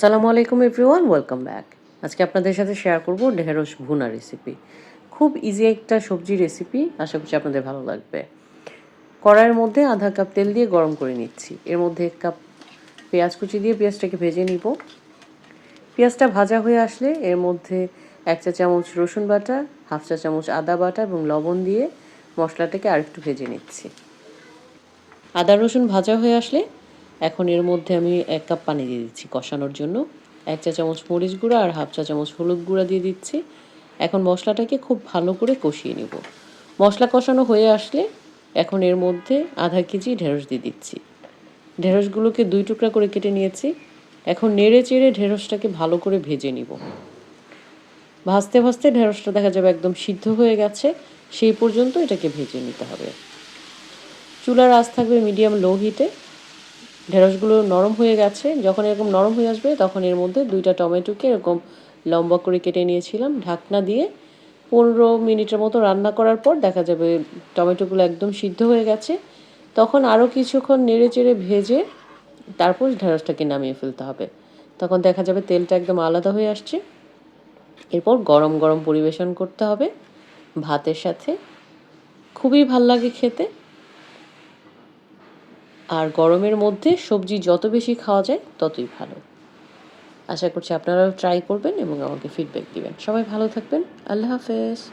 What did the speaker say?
সালামু আলাইকুম everyone welcome back আজকে আপনাদের সাথে শেয়ার করব ঢেঁড়স ভুনা রেসিপি খুব ইজি একটা সবজি রেসিপি আশা করছি আপনাদের ভালো লাগবে। কড়াইয়ের মধ্যে আধা কাপ তেল দিয়ে গরম করে নিচ্ছি। এর মধ্যে এক কাপ পেঁয়াজ কুচি দিয়ে পেঁয়াজটাকে ভেজে নিব। পেঁয়াজটা ভাজা হয়ে আসলে এর মধ্যে এক চা চামচ রসুন বাটা, হাফ চা চামচ আদা বাটা এবং লবণ দিয়ে মশলাটাকে আরেকটু ভেজে নিচ্ছি। আদা রসুন ভাজা হয়ে আসলে এখন এর মধ্যে আমি এক কাপ পানি দিয়ে দিচ্ছি কষানোর জন্য। এক চা চামচ মরিচ গুঁড়া আর হাফ চা চামচ হলুদ গুঁড়া দিয়ে দিচ্ছি। এখন মশলাটাকে খুব ভালো করে কষিয়ে নিব। মশলা কষানো হয়ে আসলে এখন এর মধ্যে আধা কেজি ঢেঁড়স দিয়ে দিচ্ছি। ঢেঁড়সগুলোকে দুই টুকরা করে কেটে নিয়েছি। এখন নেড়ে চেড়ে ঢেঁড়সটাকে ভালো করে ভেজে নিব। ভাজতে ভাজতে ঢেঁড়সটা দেখা যাবে একদম সিদ্ধ হয়ে গেছে। সেই পর্যন্ত এটাকে ভেজে নিতে হবে। চুলার আঁচ থাকবে মিডিয়াম লো হিটে। ঢেঁড়সগুলো নরম হয়ে গেছে। যখন এরকম নরম হয়ে আসবে, তখন এর মধ্যে দুইটা টমেটোকে এরকম লম্বা করে কেটে নিয়েছিলাম ঢাকনা দিয়ে। পনেরো মিনিটের মতো রান্না করার পর দেখা যাবে টমেটোগুলো একদম সিদ্ধ হয়ে গেছে। তখন আরও কিছুক্ষণ নেড়ে চেড়ে ভেজে তারপর ঢেঁড়সটাকে নামিয়ে ফেলতে হবে। তখন দেখা যাবে তেলটা একদম আলাদা হয়ে আসছে। এরপর গরম গরম পরিবেশন করতে হবে ভাতের সাথে। খুবই ভালো লাগে খেতে। আর গরমের মধ্যে সবজি যত বেশি খাওয়া যায়, ততই ভালো। আশা করছি আপনারাও ট্রাই করবেন এবং আমাকে ফিডব্যাক দিবেন। সবাই ভালো থাকবেন। আল্লাহ হাফেজ।